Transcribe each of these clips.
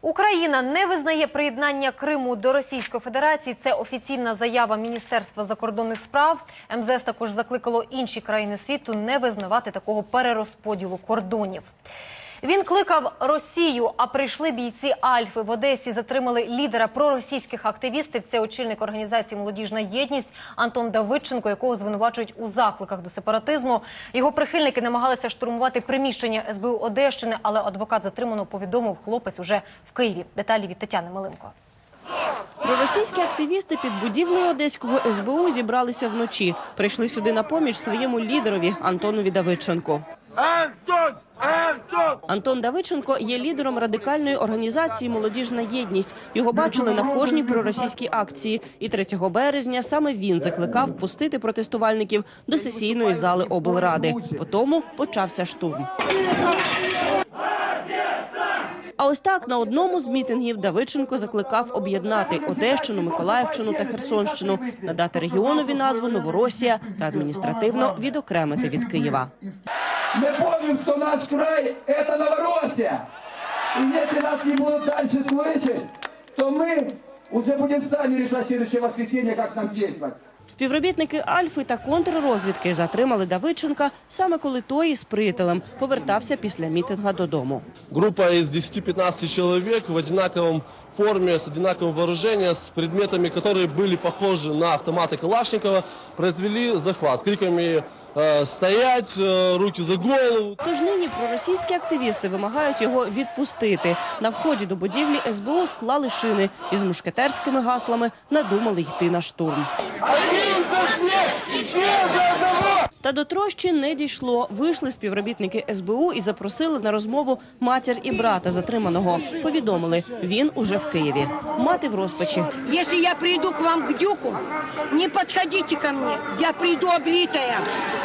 Україна не визнає приєднання Криму до Російської Федерації. Це офіційна заява Міністерства закордонних справ. МЗС також закликало інші країни світу не визнавати такого перерозподілу кордонів. Він кликав Росію, а прийшли бійці Альфи в Одесі. Затримали лідера проросійських активістів. Це очільник організації Молодіжна єдність Антон Давидченко, якого звинувачують у закликах до сепаратизму. Його прихильники намагалися штурмувати приміщення СБУ Одещини, але адвокат затриманого повідомив, хлопець уже в Києві. Деталі від Тетяни Милинко. Проросійські активісти під будівлею одеського СБУ зібралися вночі. Прийшли сюди на поміч своєму лідерові Антонові Давидченку. Антон! Антон! Давидченко є лідером радикальної організації Молодіжна єдність. Його бачили на кожній проросійській акції. І 3 березня саме він закликав пустити протестувальників до сесійної зали облради. Потому почався штурм. А ось так на одному з мітингів Давидченко закликав об'єднати Одещину, Миколаївщину та Херсонщину, надати регіонові назву Новоросія та адміністративно відокремити від Києва. Мы помним, что наш край – это Новороссия. И если нас не будут дальше слышать, то мы уже будем сами решать в следующее воскресенье, как нам действовать. Співробітники Альфи та контррозвідки затримали Давидченка саме коли той із приятелем повертався після мітинга додому. Группа из 10-15 человек в одинаковом форме, с одинаковым вооружением, с предметами, которые были похожи на автоматы Калашникова, произвели захват с криками э, «Стоять! э, Руки за голову!» Тож нині проросійські активісти вимагають його відпустити. На вході до будівлі СБУ склали шини і з мушкетерськими гаслами надумали йти на штурм. та до трощі не дійшло. Вийшли співробітники СБУ і запросили на розмову матір і брата затриманого. Повідомили, він уже в Києві. Мати в розпачі. Если я приду к вам к дюку, не подходите ко мне. Я приду облитая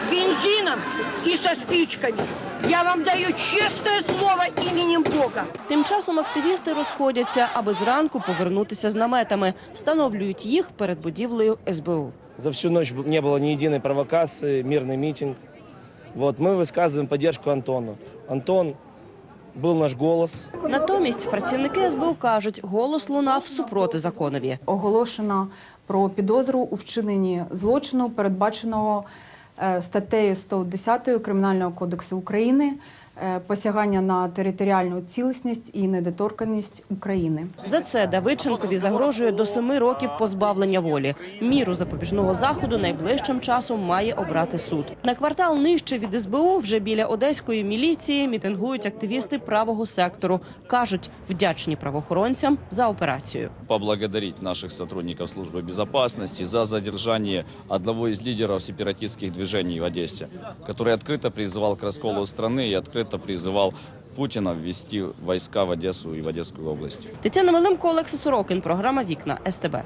бензином и со спичками. Я вам даю честное слово именем Бога. Тим часом активісти розходяться, аби зранку повернутися з наметами. Встановлюють їх перед будівлею СБУ. За всю ночь не было ни единой провокации, мирный митинг. Вот, мы высказываем поддержку Антону. Антон был наш голос. Натомість працівники СБУ кажуть, голос лунав супроти законові. оголошено про підозру у вчиненні злочину, передбаченого е, статтею 110 Кримінального кодексу України е, посягання на територіальну цілісність і недоторканність України. За це Давидченкові загрожує до семи років позбавлення волі. Міру запобіжного заходу найближчим часом має обрати суд. На квартал нижче від СБУ, вже біля одеської міліції, мітингують активісти правого сектору. кажуть, вдячні правоохоронцям за операцію. поблагодарить наших сотрудников службы безопасности за задержание одного из лидеров сепаратистских движений в Одессе, который открыто призывал к расколу страны и открыто призывал Путіна ввести війська в Одесу і в Одеську область. Тетяна Малимко, Олекса Сорокін. Програма Вікна СТБ.